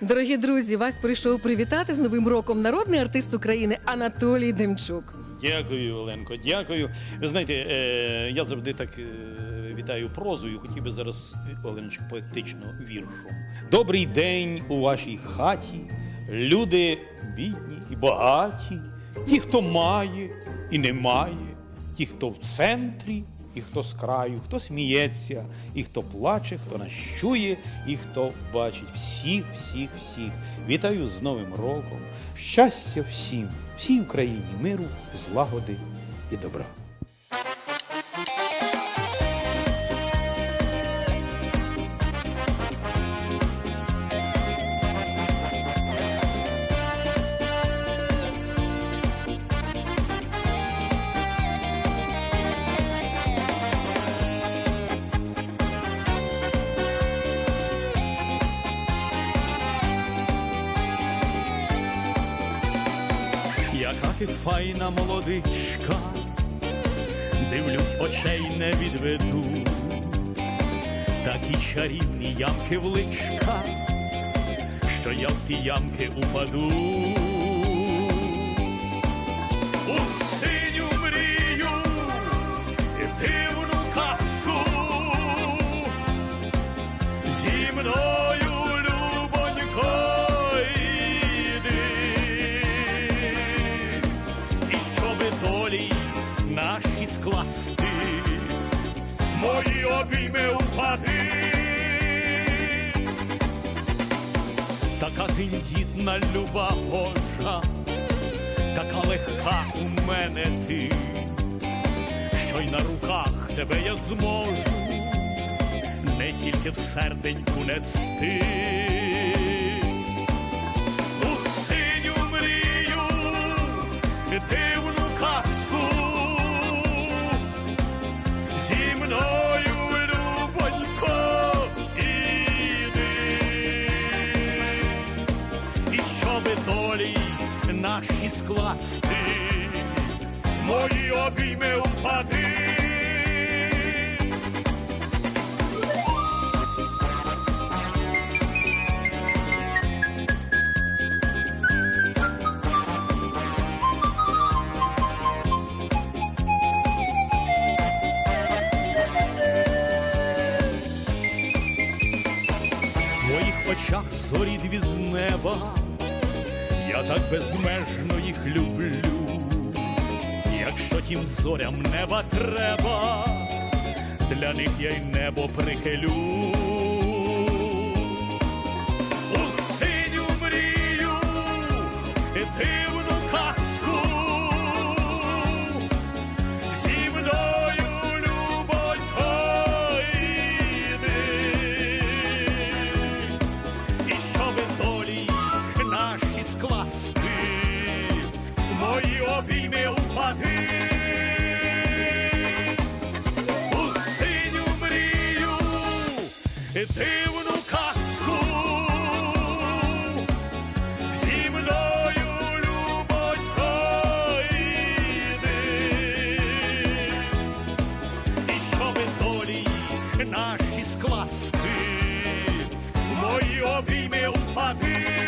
Дорогі друзі, вас прийшов привітати з Новим роком народний артист України Анатолій Демчук. Дякую, Оленко, дякую. Ви знаєте, е, я завжди так е, вітаю прозою. Хотів би зараз, Оленочко, поетично віршом. Добрий день у вашій хаті, люди бідні і багаті, ті, хто має і не має, ті, хто в центрі. І хто з краю, хто сміється, і хто плаче, хто нащує, і хто бачить всіх, всіх, всіх. Вітаю з Новим роком. Щастя всім, всій Україні, миру, злагоди і добра. Ти файна молодичка, дивлюсь, очей не відведу, такі чарівні ямки в личка, що я в ті ямки упаду. У синю мрію і дивну казку. Зі мною, скласти, мої обійми упади. Така тендітна люба Божа, така легка у мене ти, що й на руках тебе я зможу не тільки в серденьку нести. У наші скласти, мої обійми упади. В твоїх очах зорі дві з неба, я так безмежно їх люблю. Якщо тім зорям неба треба, для них я й небо прихилю. У синю мрію, казку, в мої обійми упади. У синю мрію, дивну казку, зі мною, любонько, йди. І щоби долі наші скласти, мої обійми упади.